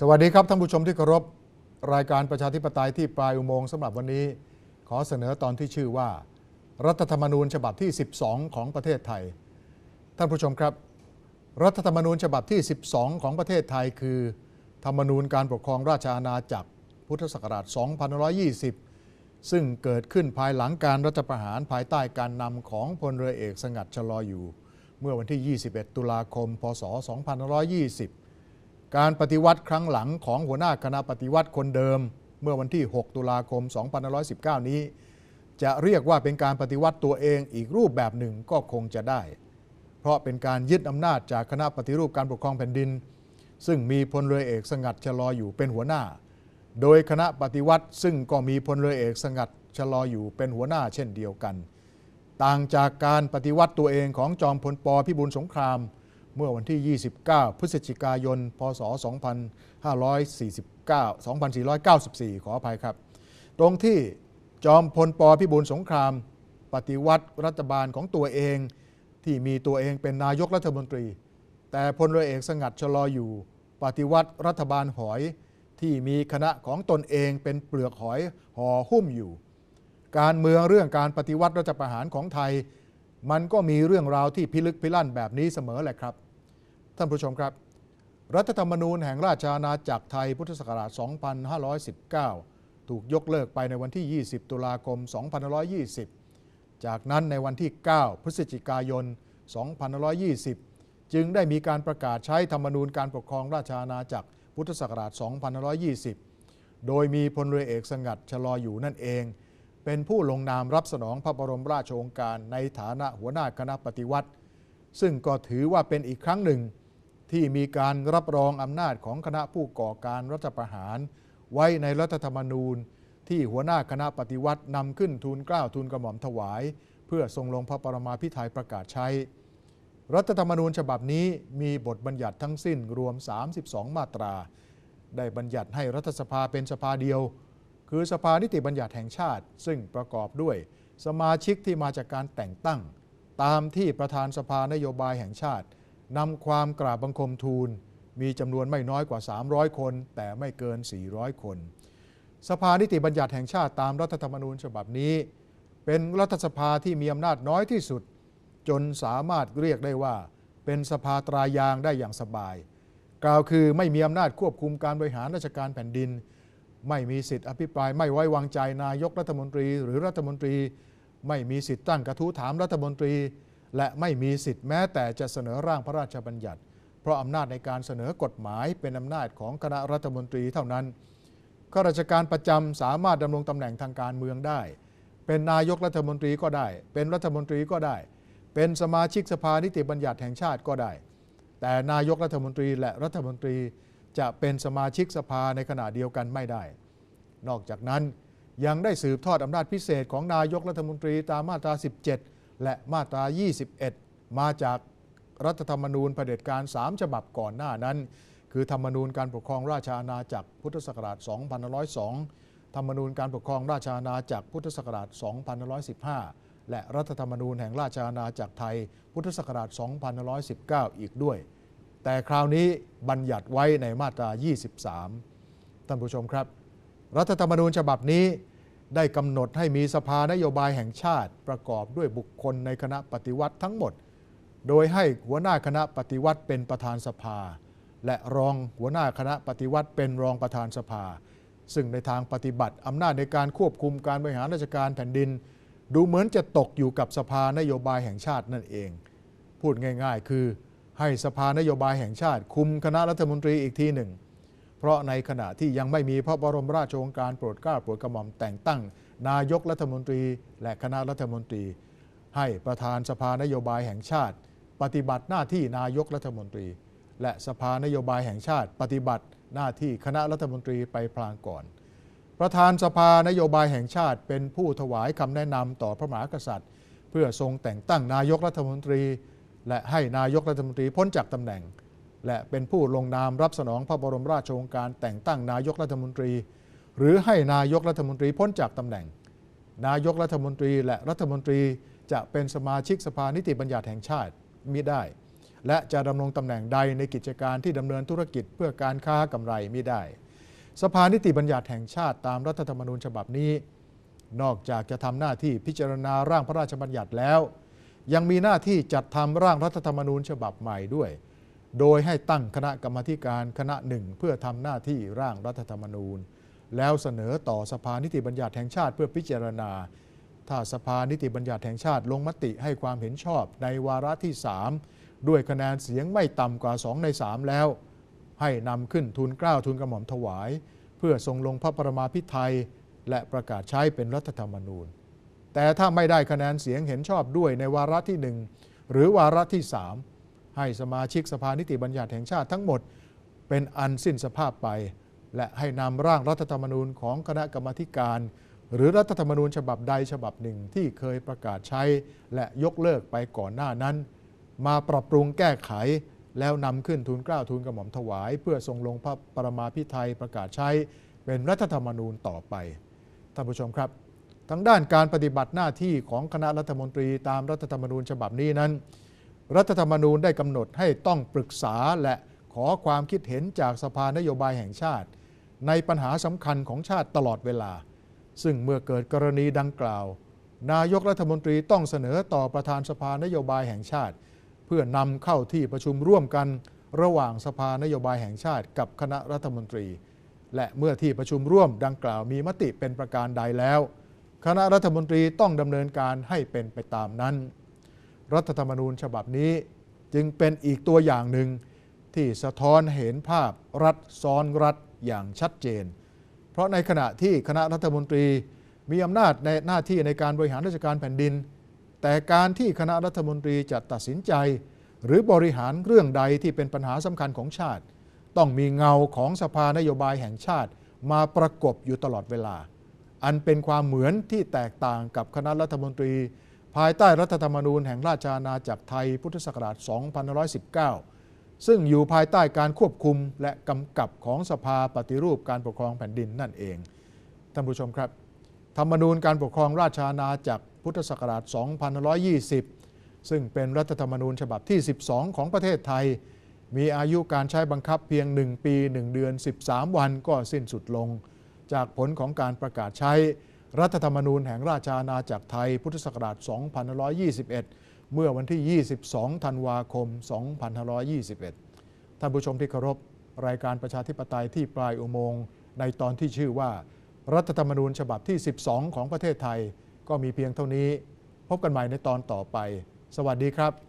สวัสดีครับท่านผู้ชมที่เคารพรายการประชาธิปไตยที่ปลายอุโมงค์สำหรับวันนี้ ขอเสนอตอนที่ชื่อว่า รัฐธรรมนูญฉบับที่ 12 ของประเทศไทย ท่านผู้ชมครับ รัฐธรรมนูญฉบับที่ 12 ของประเทศไทย คือ ธรรมนูญการปกครองราชอาณาจักร พุทธศักราช 2520 ซึ่งเกิดขึ้นภายหลังการรัฐประหารภายใต้การนำของพลเรือเอกสงัดชลออยู่ เมื่อวันที่ 21 ตุลาคม พศ 2520 การปฏิวัติครั้งหลังของหัวหน้าคณะปฏิวัติคนเดิม เมื่อวันที่ 6 ตุลาคม 2519 นี้ จะเรียกว่าเป็นการปฏิวัติตัวเองอีกรูปแบบหนึ่งก็คงจะได้ เพราะเป็นการยึดอำนาจจากคณะปฏิรูปการปกครองแผ่นดิน ซึ่งมีพลเรือเอกสงัดชะลออยู่เป็นหัวหน้า โดยคณะปฏิวัติซึ่งก็มีพลเรือเอกสงัดชะลออยู่เป็นหัวหน้าเช่นเดียวกัน ต่างจากการปฏิวัติตัวเองของจอมพลปพิบูลสงคราม เมื่อวันที่ 29 พฤศจิกายน พศ 2549 2494 ขออภัยครับ ตรงที่จอมพลปพิบูลสงคราม ปฏิวัติรัฐบาลของตัวเองที่มีตัวเองเป็นนายกรัฐมนตรี แต่พลเรือเอกสงัดชะลออยู่ ปฏิวัติรัฐบาลหอยที่มีคณะของตนเองเป็นเปลือกหอยห่อหุ้มอยู่ การเมืองเรื่องการปฏิวัติรัฐประหารของไทย มันก็มีเรื่องราวที่พิลึกพิลั่นแบบนี้เสมอแหละครับ ท่านผู้ชมครับ รัฐธรรมนูญแห่งราชอาณาจักรไทยพุทธศักราช 2519 ถูกยกเลิกไปในวันที่ 20 ตุลาคม 2520 จากนั้นในวันที่ 9 พฤศจิกายน 2520 จึงได้มีการประกาศใช้ธรรมนูญการปกครองราชอาณาจักรพุทธศักราช 2520 โดยมีพลเรือเอกสงัดชะลออยู่นั่นเอง เป็นผู้ลงนามรับสนองพระบรมราชโองการในฐานะหัวหน้าคณะปฏิวัติ ซึ่งก็ถือว่าเป็นอีกครั้งหนึ่ง ที่มีการรับรองอำนาจของคณะผู้ก่อการรัฐประหาร ไว้ในรัฐธรรมนูญ ที่หัวหน้าคณะปฏิวัตินำขึ้นทูลเกล้าทูลกระหม่อมถวาย เพื่อทรงลงพระปรมาภิไธยประกาศใช้ รัฐธรรมนูญฉบับนี้มีบทบัญญัติทั้งสิ้นรวม 32 มาตรา ได้บัญญัติให้รัฐสภาเป็นสภาเดียว คือสภานิติบัญญัติแห่งชาติ ซึ่งประกอบด้วยสมาชิกที่มาจากการแต่งตั้ง ตามที่ประธานสภานโยบายแห่งชาติ นำความกราบบังคมทูล มีจำนวนไม่น้อยกว่า 300 คน แต่ไม่เกิน 400 คน สภานิติบัญญัติแห่งชาติตามรัฐธรรมนูญฉบับนี้ เป็นรัฐสภาที่มีอำนาจน้อยที่สุด จนสามารถเรียกได้ว่า เป็นสภาตรายางได้อย่างสบาย กล่าวคือไม่มีอำนาจควบคุมการบริหารราชการแผ่นดิน ไม่มีสิทธิอภิปรายไม่ไว้วางใจนายกรัฐมนตรี หรือรัฐมนตรี ไม่มีสิทธิตั้งกระทู้ถามรัฐมนตรี และไม่มีสิทธิ์แม้แต่จะเสนอร่างพระราชบัญญัติ เพราะอำนาจในการเสนอกฎหมายเป็นอำนาจของคณะรัฐมนตรีเท่านั้นข้าราชการประจำสามารถดำรงตำแหน่งทางการเมืองได้ เป็นนายกรัฐมนตรีก็ได้ เป็นรัฐมนตรีก็ได้ เป็นสมาชิกสภานิติบัญญัติแห่งชาติก็ได้ แต่นายกรัฐมนตรีและรัฐมนตรีจะเป็นสมาชิกสภาในขณะเดียวกันไม่ได้ นอกจากนั้นยังได้สืบทอดอำนาจพิเศษของนายกรัฐมนตรีตามมาตรา 17 และมาตรา 21 มาจากรัฐธรรมนูญเผด็จการ 3 ฉบับก่อนหน้านั้น คือธรรมนูญการปกครองราชอาณาจักรพุทธศักราช 2502 ธรรมนูญการปกครองราชอาณาจักรพุทธศักราช 2515 และรัฐธรรมนูญแห่งราชอาณาจักรไทย พุทธศักราช 2519 อีกด้วย แต่คราวนี้บัญญัติไว้ในมาตรา 23 ท่านผู้ชมครับ รัฐธรรมนูญฉบับนี้ ได้กำหนดให้มีสภานโยบายแห่งชาติประกอบด้วยบุคคลในคณะปฏิวัติทั้งหมด โดยให้หัวหน้าคณะปฏิวัติเป็นประธานสภา และรองหัวหน้าคณะปฏิวัติเป็นรองประธานสภา ซึ่งในทางปฏิบัติอำนาจในการควบคุมการบริหารราชการแผ่นดิน ดูเหมือนจะตกอยู่กับสภานโยบายแห่งชาตินั่นเอง พูดง่าย ๆ คือ ให้สภานโยบายแห่งชาติคุมคณะรัฐมนตรีอีกทีหนึ่ง เพราะในขณะที่ยังไม่มีพระบรมราชโองการโปรดเกล้าโปรดกระหม่อมแต่งตั้ง นายกรัฐมนตรีและคณะรัฐมนตรี ให้ประธานสภานโยบายแห่งชาติ ปฏิบัติหน้าที่นายกรัฐมนตรี และสภานโยบายแห่งชาติ ปฏิบัติหน้าที่คณะรัฐมนตรีไปพลางก่อน ประธานสภานโยบายแห่งชาติเป็นผู้ถวายคำแนะนำต่อพระมหากษัตริย์ เพื่อทรงแต่งตั้งนายกรัฐมนตรี และให้นายกรัฐมนตรีพ้นจากตำแหน่ง และเป็นผู้ลงนามรับสนองพระบรมราชโองการแต่งตั้งนายกรัฐมนตรี หรือให้นายกรัฐมนตรีพ้นจากตำแหน่ง นายกรัฐมนตรีและรัฐมนตรีจะเป็นสมาชิกสภานิติบัญญัติแห่งชาติมิได้ และจะดำรงตำแหน่งใดในกิจการที่ดำเนินธุรกิจเพื่อการค้ากำไรม่ได้ สภานิติบัญญัติแห่งชาติตามรัฐธรรมนูญฉบับนี้ นอกจากจะทำหน้าที่พิจารณาร่างพระราชบัญญัติแล้ว ยังมีหน้าที่จัดทำร่างรัฐธรรมนูญฉบับใหม่ด้วย โดยให้ตั้งคณะกรรมการคณะหนึ่ง เพื่อทำหน้าที่ร่างรัฐธรรมนูญ แล้วเสนอต่อสภานิติบัญญัติแห่งชาติเพื่อพิจารณา ถ้าสภานิติบัญญัติแห่งชาติลงมติให้ความเห็นชอบในวาระที่ 3 ด้วยคะแนนเสียงไม่ต่ำกว่า 2 ใน 3 แล้ว ให้นำขึ้นทูลเกล้าทูลกระหม่อมถวาย เพื่อทรงลงพระประมาพิไทยและประกาศใช้เป็นรัฐธรรมนูญ แต่ถ้าไม่ได้คะแนนเสียงเห็นชอบด้วยในวาระที่ 1 หรือวาระที่ 3 ให้สมาชิกสภานิติบัญญัติแห่งชาติทั้งหมด เป็นอันสิ้นสภาพไป และให้นำร่างรัฐธรรมนูญของคณะกรรมาธิการ หรือรัฐธรรมนูญฉบับใดฉบับหนึ่งที่เคยประกาศใช้ และยกเลิกไปก่อนหน้านั้น มาปรับปรุงแก้ไข แล้วนำขึ้นทูลเกล้าทูลกระหม่อมถวาย เพื่อทรงลงพระประมาพิไทยประกาศใช้ เป็นรัฐธรรมนูญต่อไปท่านผู้ชมครับทั้งด้านการปฏิบัติหน้าที่ของคณะรัฐมนตรีตามรัฐธรรมนูญฉบับนี้นั้น รัฐธรรมนูญได้กำหนดให้ต้องปรึกษาและขอความคิดเห็นจากสภานโยบายแห่งชาติ ในปัญหาสำคัญของชาติตลอดเวลา ซึ่งเมื่อเกิดกรณีดังกล่าว นายกรัฐมนตรีต้องเสนอต่อประธานสภานโยบายแห่งชาติ เพื่อนำเข้าที่ประชุมร่วมกันระหว่างสภานโยบายแห่งชาติ กับคณะรัฐมนตรี และเมื่อที่ประชุมร่วมดังกล่าวมีมติเป็นประการใดแล้ว คณะรัฐมนตรีต้องดำเนินการให้เป็นไปตามนั้น รัฐธรรมนูญฉบับนี้จึงเป็นอีกตัวอย่างหนึ่งที่สะท้อนเห็นภาพรัฐซ้อนรัฐอย่างชัดเจน เพราะในขณะที่คณะรัฐมนตรีมีอำนาจในหน้าที่ในการบริหารราชการแผ่นดิน แต่การที่คณะรัฐมนตรีจะตัดสินใจ หรือบริหารเรื่องใดที่เป็นปัญหาสำคัญของชาติ ต้องมีเงาของสภานโยบายแห่งชาติมาประกบอยู่ตลอดเวลา อันเป็นความเหมือนที่แตกต่างกับคณะรัฐมนตรี ภายใต้รัฐธรรมนูญแห่งราชอาณาจักรไทยพุทธศักราช 2519 ซึ่งอยู่ภายใต้การควบคุมและกำกับของสภาปฏิรูปการปกครองแผ่นดินนั่นเอง ท่านผู้ชมครับ ธรรมนูญการปกครองราชอาณาจักรพุทธศักราช 2520 ซึ่งเป็นรัฐธรรมนูญฉบับที่ 12 ของประเทศไทย มีอายุการใช้บังคับเพียง 1 ปี 1 เดือน 13 วันก็สิ้นสุดลง จากผลของการประกาศใช้ รัฐธรรมนูญแห่งราชอาณาจักรไทยพุทธศักราช 2521 เมื่อวันที่ 22 ธันวาคม 2521 ท่านผู้ชมที่เคารพ รายการประชาธิปไตยที่ปลายอุโมงค์ในตอนที่ชื่อว่า รัฐธรรมนูญฉบับที่ 12 ของประเทศไทย ก็มีเพียงเท่านี้ พบกันใหม่ในตอนต่อไป สวัสดีครับ